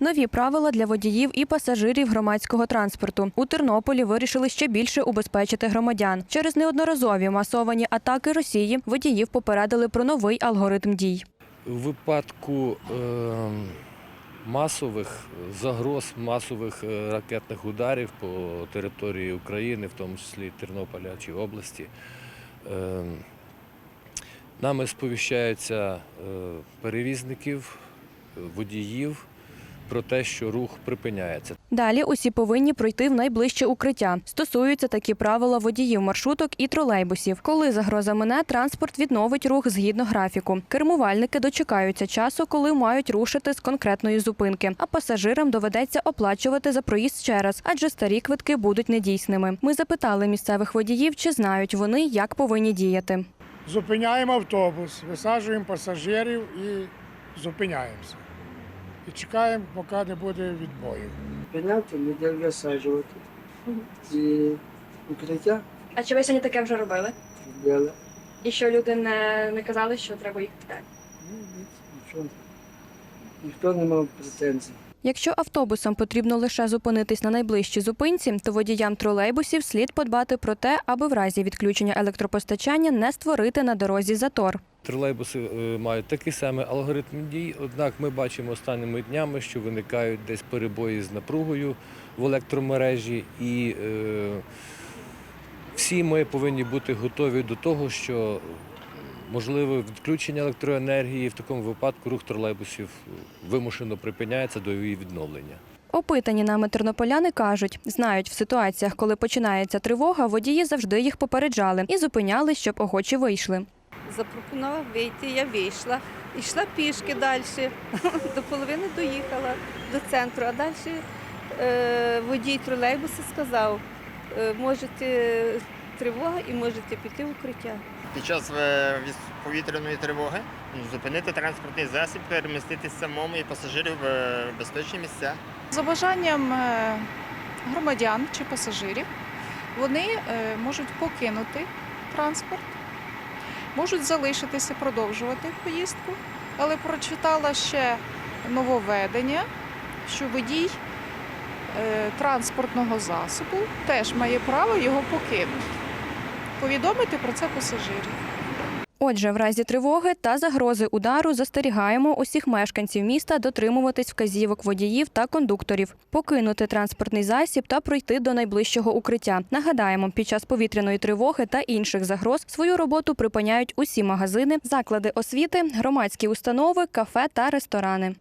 Нові правила для водіїв і пасажирів громадського транспорту. У Тернополі вирішили ще більше убезпечити громадян. Через неодноразові масовані атаки Росії водіїв попередили про новий алгоритм дій. У випадку е, масових загроз, масових е, ракетних ударів по території України, в тому числі Тернополя чи області, е, нами сповіщаються перевізників, водіїв про те, що рух припиняється. Далі усі повинні пройти в найближче укриття. Стосуються такі правила водіїв маршруток і тролейбусів. Коли загроза мине, транспорт відновить рух згідно графіку. Кермувальники дочекаються часу, коли мають рушити з конкретної зупинки. А пасажирам доведеться оплачувати за проїзд ще раз, адже старі квитки будуть недійсними. Ми запитали місцевих водіїв, чи знають вони, як повинні діяти. Зупиняємо автобус, висаджуємо пасажирів і зупиняємося. І чекаємо, поки не буде відбою. Прийняти, ніде висаджувати. І укриття А чи ви сьогодні таке вже робили? робили. І що люди не, не казали, що треба їхати далі? Ну, ні, нічого. Ніхто не мав претензій. Якщо автобусам потрібно лише зупинитись на найближчій зупинці, то водіям тролейбусів слід подбати про те, аби в разі відключення електропостачання не створити на дорозі затор. Тролейбуси е, мають такий самий алгоритм дій, однак ми бачимо останніми днями, що виникають десь перебої з напругою в електромережі, і е, всі ми повинні бути готові до того, що можливе відключення електроенергії в такому випадку рух тролейбусів вимушено припиняється до її відновлення. Опитані нами тернополяни кажуть, знають в ситуаціях, коли починається тривога, водії завжди їх попереджали і зупиняли, щоб охочі вийшли. запропонував вийти, я вийшла. Йшла пішки далі, до половини доїхала до центру, а далі е, водій тролейбуса сказав, е, можете тривога і можете піти в укриття. Під час е, повітряної тривоги зупинити транспортний засіб, перемістити самому і пасажирів в е, безпечні місця. За бажанням е, громадян чи пасажирів вони можуть покинути транспорт, можуть залишитися, продовжувати поїздку, але прочитала ще нововведення, що водій транспортного засобу теж має право його покинути. Повідомити про це пасажирів. Отже, в разі тривоги та загрози удару застерігаємо усіх мешканців міста дотримуватись вказівок водіїв та кондукторів, покинути транспортний засіб та пройти до найближчого укриття. Нагадаємо, під час повітряної тривоги та інших загроз свою роботу припиняють усі магазини, заклади освіти, громадські установи, кафе та ресторани.